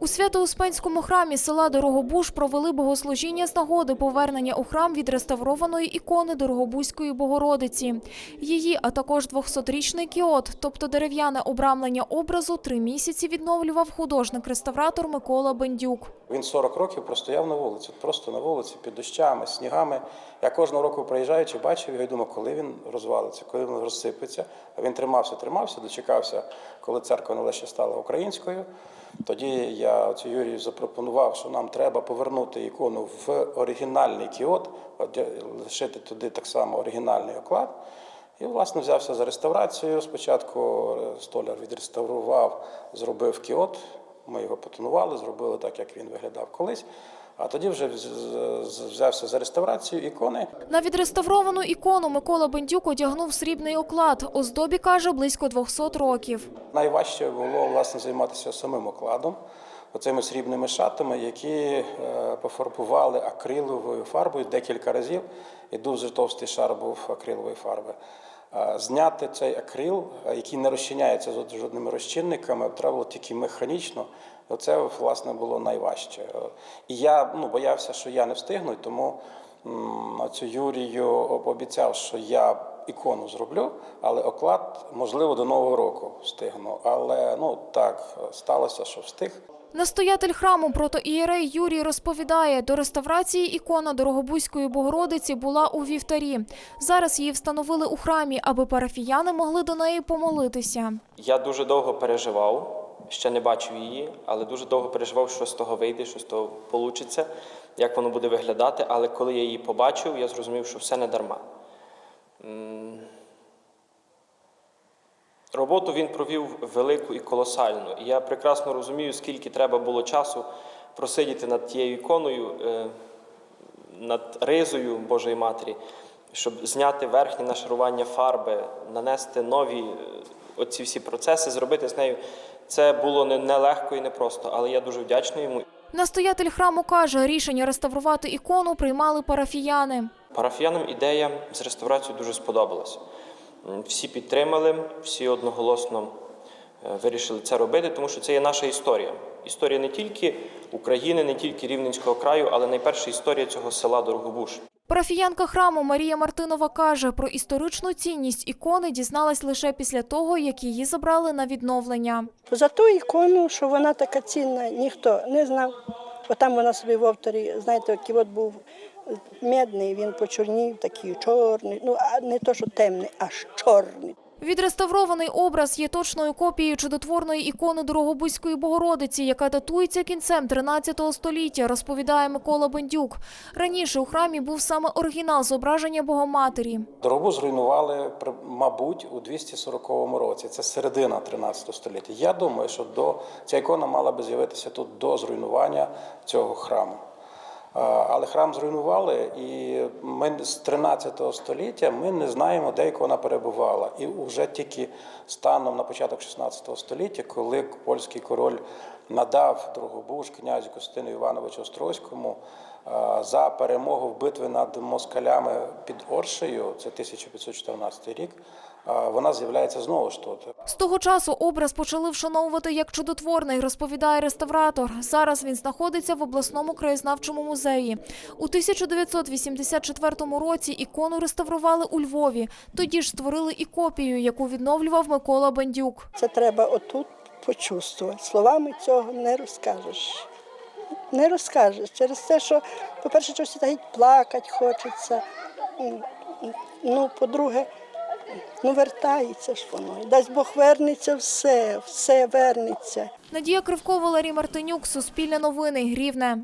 У Свято-Успенському храмі села Дорогобуж провели богослужіння з нагоди повернення у храм відреставрованої ікони Дорогобузької Богородиці. Її, а також 200-річний кіот, тобто дерев'яне обрамлення образу, три місяці відновлював художник-реставратор Микола Бендюк. Він 40 років простояв на вулиці, просто на вулиці під дощами, снігами. Я кожного року приїжджаючи, бачив його і думав, коли він розвалиться, коли він розсипеться. А він тримався, тримався, дочекався, коли церква нарешті стала українською. Тоді я оцю Юрію запропонував, що нам треба повернути ікону в оригінальний кіот, лишити туди так само оригінальний оклад. І, власне, взявся за реставрацію. Спочатку е, столяр відреставрував, зробив кіот. Ми його потонували, зробили так, як він виглядав колись. А тоді вже взявся за реставрацію ікони. На відреставровану ікону Микола Бендюк одягнув срібний оклад. Оздобі, каже, близько 200 років. Найважче було власне займатися самим окладом, оцими срібними шатами, які е, пофарбували акриловою фарбою декілька разів. І дуже товстий шар був акрилової фарби. Е, Зняти цей акрил, е, який не розчиняється з жодними розчинниками, треба було тільки механічно. Оце власне було найважче. І я ну, боявся, що я не встигну, тому цю Юрію обіцяв, що я ікону зроблю, але оклад, можливо, до Нового року встигну. Але ну так сталося, що встиг. Настоятель храму протоієрей Юрій розповідає, до реставрації ікона Дорогобузької Богородиці була у вівтарі. Зараз її встановили у храмі, аби парафіяни могли до неї помолитися. Я дуже довго переживав, ще не бачив її, але дуже довго переживав, що з того вийде, що з того вийде, як воно буде виглядати. Але коли я її побачив, я зрозумів, що все не дарма. Роботу він провів велику і колосальну. І я прекрасно розумію, скільки треба було часу просидіти над тією іконою, е, над ризою Божої Матері, щоб зняти верхнє нашарування фарби, нанести нові е, оці всі процеси, зробити з нею. Це було не- нелегко і непросто, але я дуже вдячний йому. Настоятель храму каже, рішення реставрувати ікону приймали парафіяни. Парафіянам ідея з реставрацією дуже сподобалася. Всі підтримали, всі одноголосно е, вирішили це робити, тому що це є наша історія. Історія не тільки України, не тільки Рівненського краю, але найперша історія цього села Дорогобуш. Парафіянка храму Марія Мартинова каже, про історичну цінність ікони дізналась лише після того, як її забрали на відновлення. За ту ікону, що вона така цінна, ніхто не знав. Бо там вона собі в авторі, знаєте, який був медний, він почорнів, такий чорний. Ну, а не то, що темний, аж чорний. Відреставрований образ є точною копією чудотворної ікони Дорогобузької Богородиці, яка датується кінцем 13 століття, розповідає Микола Бендюк. Раніше у храмі був саме оригінал зображення Богоматері. Дорогу зруйнували, мабуть, у 240 році. Це середина 13 століття. Я думаю, що до ця ікона мала би з'явитися тут до зруйнування цього храму. Але храм зруйнували, і ми з 13 століття ми не знаємо, де вона перебувала. І вже тільки станом на початок 16 століття, коли польський король надав Дрогобуж князю Костину Івановичу Острозькому за перемогу в битві над москалями під Оршею, це 1514 рік, вона з'являється знову ж тут. З того часу образ почали вшановувати як чудотворний, розповідає реставратор. Зараз він знаходиться в обласному краєзнавчому музеї. У 1984 році ікону реставрували у Львові. Тоді ж створили і копію, яку відновлював Микола Бендюк. Це треба отут почувствувати. Словами цього не розкажеш. Не розкажеш. Через те, що, по-перше, чогось так плакати хочеться. Ну, по-друге, ну вертається ж воно. Дасть Бог вернеться все, все вернеться. Надія Кривко, Валерій Мартинюк, Суспільне новини, Рівне.